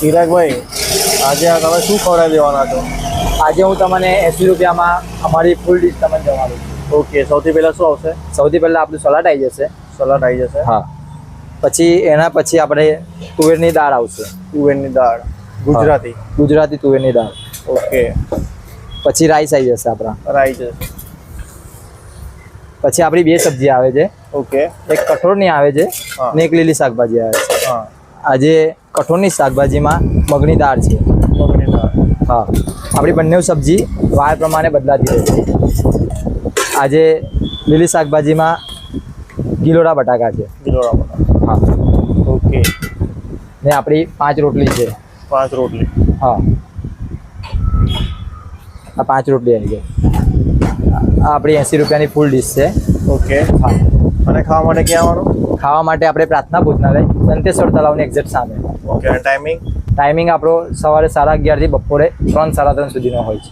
ચિરાગભાઈ આજે તમે શું ખવડાવી દેવાના છો? આજે હું તમને એંસી રૂપિયામાં અમારી ફૂલ ડીશ તમને જણાવું છું. ઓકે સૌથી પહેલાં શું આવશે? સૌથી પહેલાં આપણું સલાડ આવી જશે. સલાડ આવી જશે? હા. પછી એના પછી આપણે તુવેરની દાળ આવશે. તુવેરની દાળ. ગુજરાતી? ગુજરાતી તુવેરની દાળ. ઓકે. પછી રાઈસ આવી જશે આપણા. રાઈસ પછી આપણી બે સબ્જી આવે છે. ઓકે. એક કઠોળની આવે છે. ને એક લીલી શાકભાજી આવે છે. આજે કઠોળની શાકભાજીમાં મગની દાળ છે. મગની દાળ. હા. આપણી બંને સબ્જી વાર પ્રમાણે બદલાતી રહે છે. આજે લીલી શાકભાજીમાં ગિલોડા બટાકા છે. ગિલોડા બટાકા. હા. ઓકે. ને આપણી પાંચ રોટલી છે. પાંચ રોટલી. હા. આ પાંચ રોટલી આવી ગઈ. આ આપણી એંસી રૂપિયાની ફૂલ ડીશ છે. ઓકે. હા. અને ખાવા માટે ક્યાં આવવાનું? ખાવા માટે આપણે પ્રાર્થના ભોજનાલય દંતેશ્વર તળાવની એક્ઝેક્ટ સામે. ઓકે અને ટાઈમિંગ ટાઈમિંગ આપણો સવારે સાડા અગિયારથી બપોરે ત્રણ સાડા ત્રણ સુધીનો હોય છે.